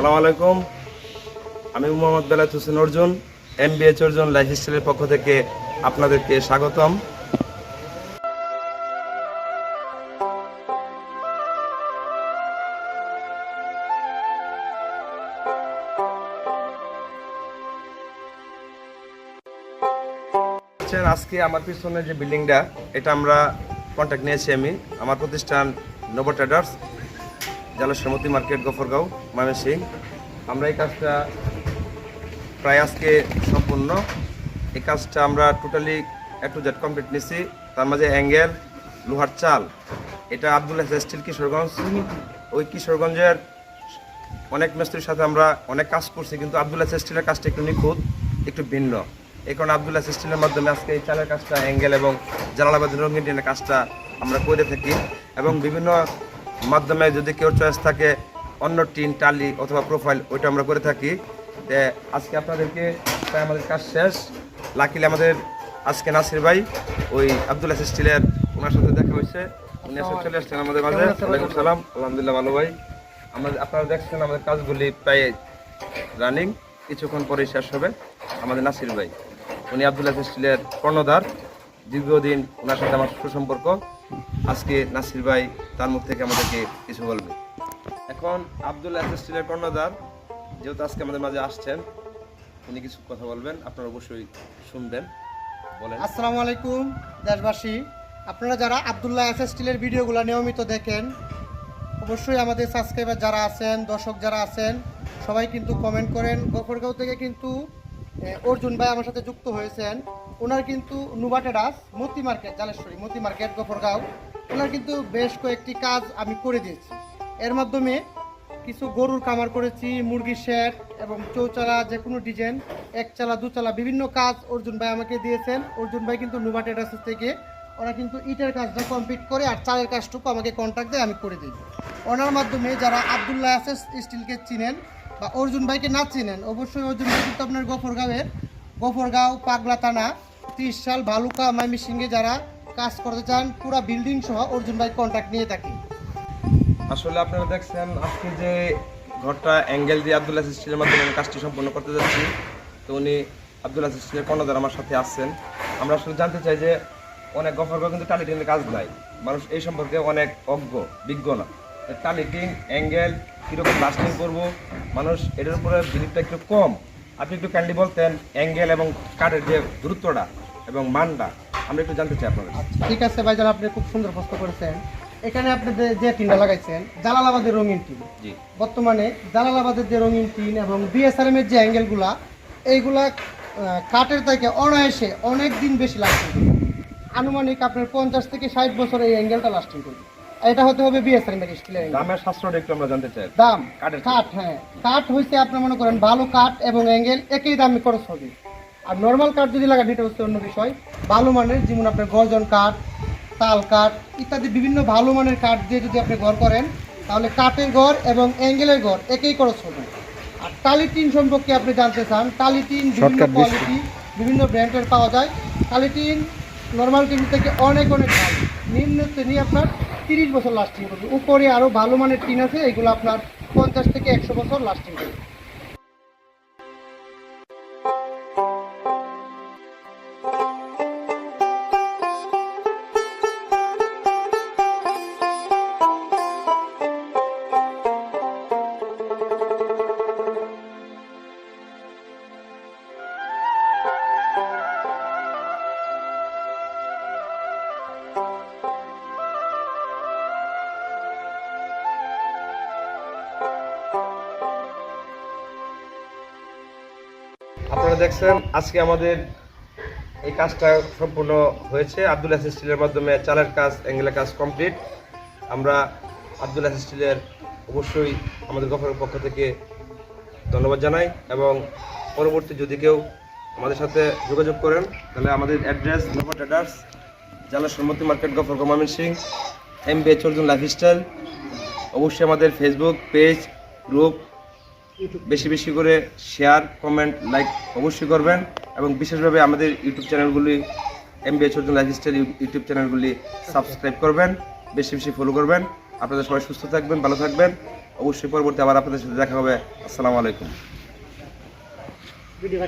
সালাম আলাইকুম। আমি Mohammad Belat Hossain Arjun M B H Arjun লাইফস্টাইলের পক্ষ থেকে আপনাদেরকে স্বাগতম। দেখছেন, আজকে আমার পিছনে যে বিল্ডিংটা এটা আমরা কন্ট্যাক্ট নিয়েছি আমি। আমার প্রতিষ্ঠান Novo traders. Jaleshwarmoti market Gafargaon Mymensingh আমরা এই কাজটা প্রায় আজকে সম্পূর্ণ। এই কাজটা আমরা totally A to Z complete নিছি। তার মাঝে অ্যাঙ্গেল, লোহার চাল, এটা আবদুল্লাহ স্টিল কিশোরগঞ্জ। ওই কিশোরগঞ্জের অনেক মিস্ত্রির সাথে আমরা অনেক কাজ করছি, কিন্তু আবদুল্লাহ স্টিলের কাজটা একটু নিখুঁত, একটু ভিন্ন। এই কারণে আবদুল্লাহ স্টিলের মাধ্যমে আজকে এই চালের কাজটা অ্যাঙ্গেল এবং জালালাবাদ রঙিন কাজটা আমরা করে থাকি। এবং বিভিন্ন মাধ্যমে যদি কেউ চয়েস থাকে অন্য টিন টালি অথবা প্রোফাইল ওইটা আমরা করে থাকি। তে আজকে আপনাদেরকে প্রায় আমাদের কাজ শেষ। লাকিলে আমাদের আজকে নাসির ভাই ওই আবদুল্লাহ স্টিলের ওনার সাথে দেখা হয়েছে। উনি এসে চলে আসছেন আমাদের মাঝে। ওয়ালাইকুম সালাম। আলহামদুলিল্লাহ ভালো ভাই। আমাদের আপনারা দেখছেন আমাদের কাজগুলি প্রায় রানিং কিছুক্ষণ পরে শেষ হবে আমাদের নাসির ভাই। উনি আবদুল্লাহ স্টিলের কর্ণধার। দীর্ঘদিন ওনার সাথে আমার সুসম্পর্ক। আজকে নাসির ভাই তার মুখ থেকে আমাদেরকে কিছু বলবে। এখন আবদুল্লাহ স্টিলের কর্ণধার, যেহেতু আজকে আমাদের মাঝে আসছেন, উনি কিছু কথা বলবেন, আপনারা অবশ্যই শুনবেন, বলেন। আসসালামু আলাইকুম, দেশবাসী। আপনারা যারা আবদুল্লাহ এস স্টিলের ভিডিওগুলো নিয়মিত দেখেন, অবশ্যই আমাদের সাবস্ক্রাইবার যারা আছেন, দর্শক যারা আছেন, সবাই কিন্তু কমেন্ট করেন। গফরগাঁও থেকে কিন্তু অর্জুন ভাই আমার সাথে যুক্ত হয়েছেন। ওনার কিন্তু নুবাটেডাস, মতি মার্কেট, জালেশ্বরী, মতি মার্কেট, গফরগাঁও। ওনার কিন্তু বেশ কয়েকটি কাজ আমি করে দিয়েছি। এর মাধ্যমে কিছু গরুর কামার করেছি মুরগির শেড এবং চৌচালা যে কোনো ডিজাইন এক চালা দু চালা বিভিন্ন কাজ অর্জুন ভাই আমাকে দিয়েছেন। অর্জুন ভাই কিন্তু নুবা টেডার্স থেকে। ওরা কিন্তু ইটের কাজটা কমপ্লিট করে আর চালের কাজটুকু আমাকে কন্ট্যাক্ট দেয়, আমি করে দিই। ওনার মাধ্যমে যারা আবদুল্লাহ আসেস স্টিলকে চিনেন বা অর্জুন ভাইকে না চিনেন, অবশ্যই অর্জুন ভাই কিন্তু আপনার গফরগাঁওয়ের গফরগাঁও পাগলা থানা, ত্রিশ সাল ভালুকা মাইমিসিংহে যারা কাজ করতে চান, পুরা বিল্ডিং সহ অর্জুন ভাই কন্ট্যাক্ট নিয়ে থাকি আসলে আপনারা দেখছেন, আজকে যে ঘরটা অ্যাঙ্গেল দিয়ে আবদুল্লাহ স্টিলের মাধ্যমে আমি কাজটি সম্পন্ন করতে যাচ্ছি, তো উনি আবদুল্লাহ স্টিলের কর্ণধার আমার সাথে আসছেন আমরা আসলে জানতে চাই যে অনেক গফর কিন্তু টালি টিনের কাজ নাই। মানুষ এই সম্পর্কে অনেক অজ্ঞ, বিজ্ঞ না। টালি টিন, অ্যাঙ্গেল, কীরকম লাস্টিং করব, মানুষ এটার উপরে বিলিভটা একটু কম। আপনি একটু ক্যান্ডি বলতেন, অ্যাঙ্গেল এবং কাঠের যে দূরত্বটা এবং মানটা। আমরা একটু জানতে চাই আপনাদের। আচ্ছা ঠিক আছে ভাইজান আপনি খুব সুন্দর প্রশ্ন করেছেন। এখানে আপনি যে- টিনটা লাগাইছেন জালালাবাদের রঙিন টিন বর্তমানে জালালাবাদের যে রঙিন টিন এবং বিএসআরএম এর যে অ্যাঙ্গেলগুলা এইগুলা কাঠের থেকে অনায়াসে অনেক দিন বেশি লাস্টিং করবে। আনুমানিক আপনার পঞ্চাশ থেকে ষাট বছর এই অ্যাঙ্গেলটা লাস্টিং করবে। এটা হতে হবে বিএসআরএম এর স্টিলের দামের শাস্ত্রটা একটু আমরা জানতে চাই। দাম কাঠ হ্যাঁ। কাঠ হইছে আপনার মনে করেন ভালো কাঠ এবং অ্যাঙ্গেল একই দামে খরচ হবে। আর নর্মাল কাঠ যদি লাগান এটা হচ্ছে অন্য বিষয়। ভালো মানের যেমন আপনার গর্জন কাঠ তাল কাঠ ইত্যাদি বিভিন্ন ভালো মানের কাঠ দিয়ে যদি আপনি ঘর করেন তাহলে কাঠের ঘর এবং অ্যাঙ্গেলের ঘর একই খরচ হবে। আর টালি টিন সম্পর্কে আপনি জানতে চান টালি টিন বিভিন্ন কোয়ালিটি বিভিন্ন ব্র্যান্ডের পাওয়া যায়। টালি টিন নর্মাল টিন থেকে অনেক অনেক ভালো। নিম্ন শ্রেণি আপনার তিরিশ বছর লাস্টিং করবে। উপরে আরও ভালো মানের টিন আছে এগুলো আপনার পঞ্চাশ থেকে একশো বছর লাস্টিং করবে। আপনারা দেখছেন, আজকে আমাদের এই কাজটা সম্পূর্ণ হয়েছে। আব্দুল হাসিস স্টিলের মাধ্যমে চালের কাজ, অ্যাঙ্গেলের কাজ কমপ্লিট। আমরা আব্দুল হাসিস স্টিলের অবশ্যই আমাদের গফরের পক্ষ থেকে ধন্যবাদ জানাই এবং পরবর্তী যদি কেউ আমাদের সাথে যোগাযোগ করেন, তাহলে আমাদের অ্যাড্রেস নোভা ট্রেডার্স জালা সম্মতি মার্কেট, গফর গমামিন সিং এম বি চর্জন লাইফস্টাইল। অবশ্যই আমাদের ফেসবুক পেজ গ্রুপ বেশি বেশি করে শেয়ার কমেন্ট লাইক অবশ্যই করবেন এবং বিশেষভাবে আমাদের ইউটিউব চ্যানেলগুলি M B life lifestyle YouTube চ্যানেলগুলি সাবস্ক্রাইব করবেন বেশি বেশি ফলো করবেন। আপনাদের সবাই সুস্থ থাকবেন ভালো থাকবেন। অবশ্যই পরবর্তী আবার আপনাদের সাথে দেখা হবে। আসসালামু আলাইকুম। ভিডিও